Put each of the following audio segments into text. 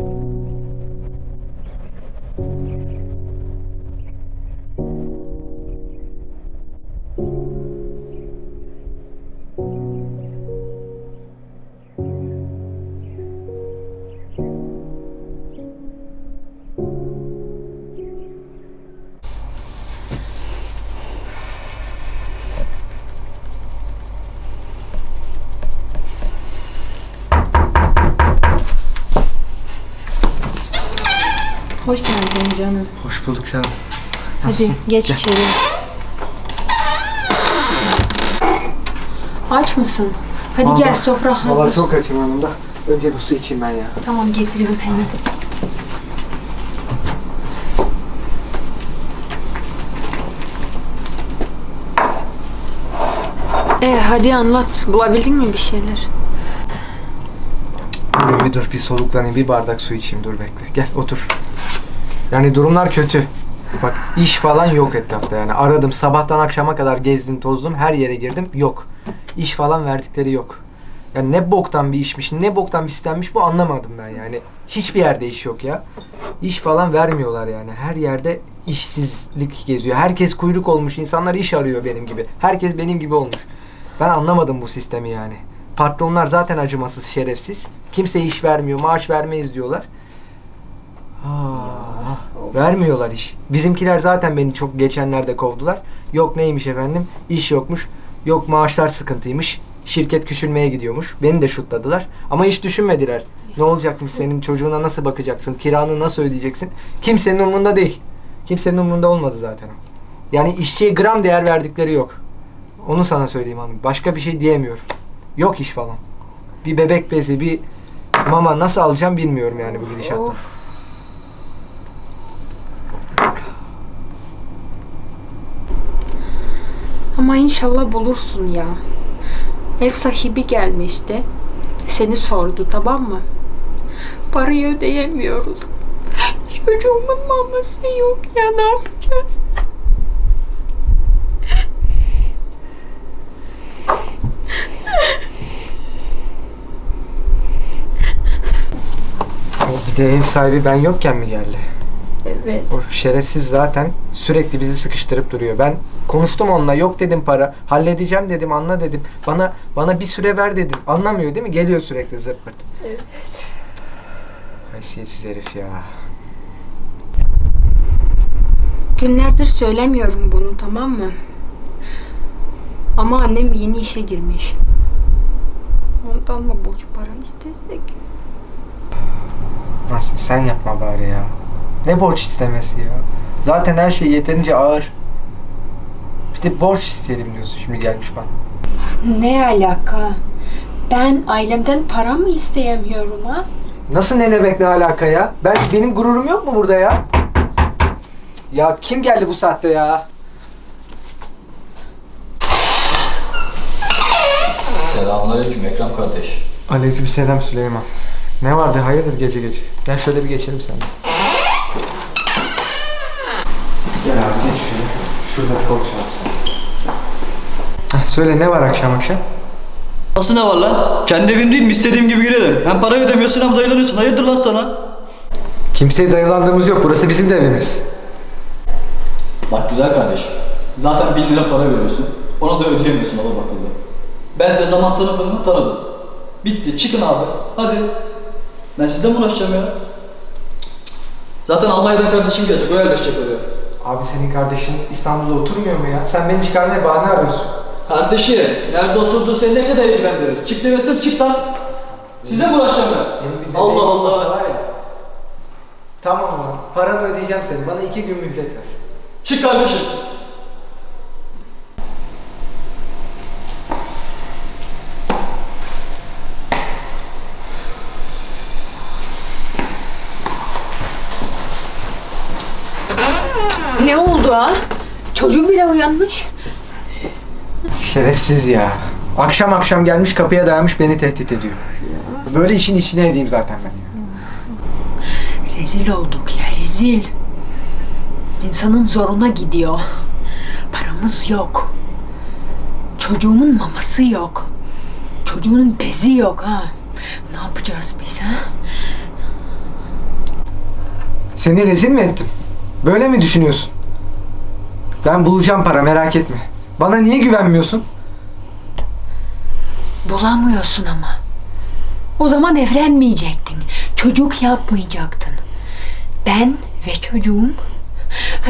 you Hoş geldin canım. Hoş bulduk canım. Hadi geç içeri. Aç mısın? Hadi gel sofra hazır. Valla çok açım yanımda. Önce bir su içeyim ben ya. Tamam getiriyorum hemen. E hadi anlat. Bulabildin mi bir şeyler? Dur bir dur bir soluklanayım bir bardak su içeyim dur bekle. Gel otur. Yani durumlar kötü. Bak iş falan yok etrafta yani. Aradım sabahtan akşama kadar gezdim tozdum her yere girdim yok. İş falan verdikleri yok. Yani ne boktan bir işmiş ne boktan bir sistemmiş bu anlamadım ben yani. Hiçbir yerde iş yok ya. İş falan vermiyorlar yani. Her yerde işsizlik geziyor. Herkes kuyruk olmuş. insanlar iş arıyor benim gibi. Herkes benim gibi olmuş. Ben anlamadım bu sistemi yani. Patronlar zaten acımasız, şerefsiz. Kimse iş vermiyor, maaş vermeyiz diyorlar. Aa, vermiyorlar iş. Bizimkiler zaten beni çok geçenlerde kovdular. Yok neymiş efendim? İş yokmuş. Yok maaşlar sıkıntıymış. Şirket küçülmeye gidiyormuş. Beni de şutladılar. Ama hiç düşünmediler. Ne olacakmış senin çocuğuna nasıl bakacaksın? Kiranı nasıl ödeyeceksin? Kimsenin umurunda değil. Kimsenin umurunda olmadı zaten. Yani işçiye gram değer verdikleri yok. Onu sana söyleyeyim hanım. Başka bir şey diyemiyorum. Yok iş falan. Bir bebek bezi, bir mama nasıl alacağım bilmiyorum yani bu gidişatla. Of. Ama inşallah bulursun ya. Ev sahibi gelmişti. Seni sordu tamam mı? Parayı ödeyemiyoruz. Çocuğumun maması yok ya ne yapacağız? Bir de ev sahibi ben yokken mi geldi? Evet. O şerefsiz zaten sürekli bizi sıkıştırıp duruyor. Ben konuştum onunla yok dedim para. Halledeceğim dedim anla dedim. Bana bana bir süre ver dedim. Anlamıyor değil mi? Geliyor sürekli zırt. Evet. Haysiyetsiz herif ya. Günlerdir söylemiyorum bunu tamam mı? Ama annem yeni işe girmiş. Ondan mı borç para istesek? Nasıl sen yapma bari ya. Ne borç istemesi ya. Zaten her şey yeterince ağır. Bir de borç isteyelim diyorsun şimdi gelmiş bana. Ne alaka? Ben ailemden para mı isteyemiyorum ha? Nasıl ne demek ne alaka ya? Ben benim gururum yok mu burada ya? Ya kim geldi bu saatte ya? Selamünaleyküm Ekrem kardeş. Aleykümselam Süleyman. Ne vardı hayırdır gece gece? Gel şöyle bir geçelim seninle. Gel abi geç şöyle. Şurada bir konuşalım sen. Söyle ne var akşam akşam? Nasıl ne var lan? Kendi evim değil mi? İstediğim gibi girerim. Hem para ödemiyorsun hem dayılanıyorsun. Hayırdır lan sana? Kimseye dayılandığımız yok. Burası bizim de evimiz. Bak güzel kardeşim. Zaten 1000 lira para veriyorsun. Onu da ödeyemiyorsun adam akıllı. Ben size zaman tanıdım mı? Tanıdım. Bitti. Çıkın abi. Hadi. Ben sizle mi uğraşacağım ya? Zaten Almanya'dan kardeşim gelecek. O yerleşecek oraya. Abi senin kardeşin İstanbul'da oturmuyor mu ya? Sen beni çıkarmaya bahane arıyorsun. Kardeşim, nerede oturduğu seni ne kadar ilgilendirir? Çık demesem çık lan. Size mi uğraşacağım Benim bir ben? bebeğim Allah Allah. Var ya. Tamam lan. Paranı ödeyeceğim senin. Bana iki gün mühlet ver. Çık kardeşim. Ne oldu ha? Çocuk bile uyanmış. Şerefsiz ya. Akşam akşam gelmiş kapıya dayanmış beni tehdit ediyor. Böyle işin içine edeyim zaten ben ya. Rezil olduk ya rezil. İnsanın zoruna gidiyor. Paramız yok. Çocuğumun maması yok. Çocuğunun bezi yok ha. Ne yapacağız biz ha? Seni rezil mi ettim? Böyle mi düşünüyorsun? Ben bulacağım para merak etme. Bana niye güvenmiyorsun? Bulamıyorsun ama. O zaman evlenmeyecektin. Çocuk yapmayacaktın. Ben ve çocuğum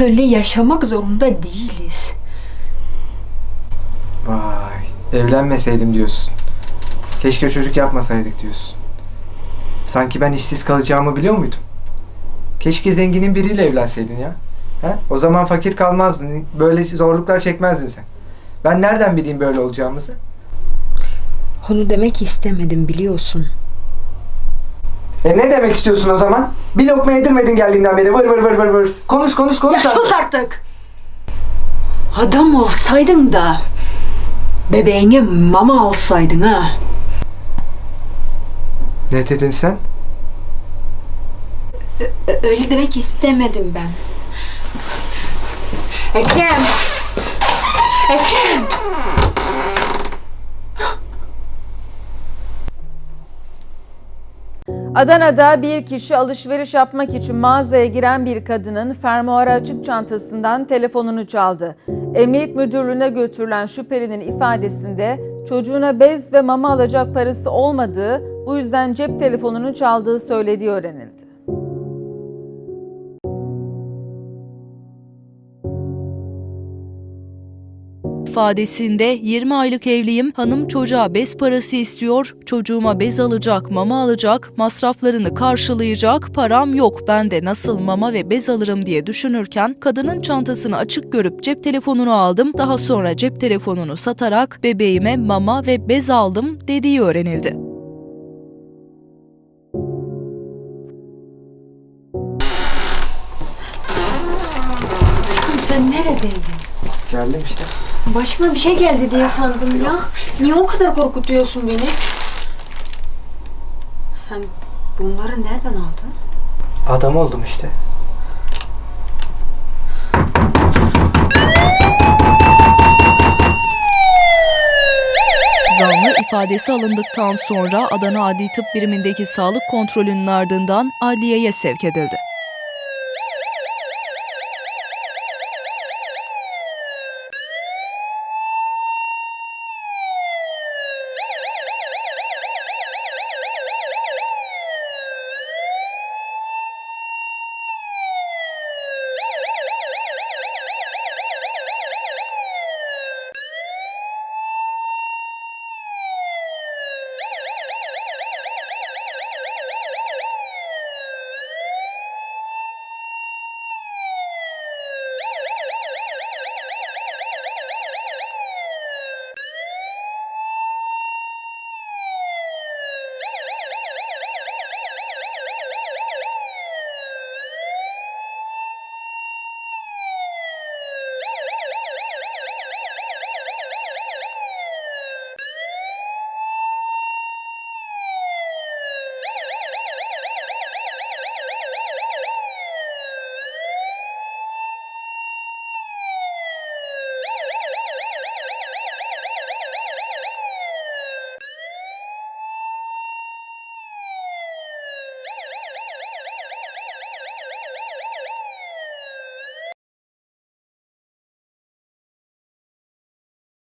öyle yaşamak zorunda değiliz. Vay, evlenmeseydim diyorsun. Keşke çocuk yapmasaydık diyorsun. Sanki ben işsiz kalacağımı biliyor muydum? Keşke zenginin biriyle evlenseydin ya. He? O zaman fakir kalmazdın. Böyle zorluklar çekmezdin sen. Ben nereden bileyim böyle olacağımızı? Onu demek istemedim biliyorsun. E ne demek istiyorsun o zaman? Bir lokma yedirmedin geldiğinden beri. Vır vır vır vır vır. Konuş konuş konuş. Ya artık. sus artık! Adam olsaydın da bebeğine mama alsaydın ha. Ne dedin sen? Öyle demek istemedim ben. Ekrem! Ekrem! Adana'da bir kişi alışveriş yapmak için mağazaya giren bir kadının fermuarı açık çantasından telefonunu çaldı. Emniyet müdürlüğüne götürülen şüphelinin ifadesinde çocuğuna bez ve mama alacak parası olmadığı, bu yüzden cep telefonunu çaldığı söylediği öğrenildi. İfadesinde 20 aylık evliyim, hanım çocuğa bez parası istiyor, çocuğuma bez alacak, mama alacak, masraflarını karşılayacak, param yok ben de nasıl mama ve bez alırım diye düşünürken kadının çantasını açık görüp cep telefonunu aldım, daha sonra cep telefonunu satarak bebeğime mama ve bez aldım dediği öğrenildi. Sen neredeydin? Geldim işte. Başıma bir şey geldi diye sandım ya. Niye o kadar korkutuyorsun beni? Sen bunları nereden aldın? Adam oldum işte. Zanlı ifadesi alındıktan sonra Adana Adli Tıp Birimindeki sağlık kontrolünün ardından adliyeye sevk edildi.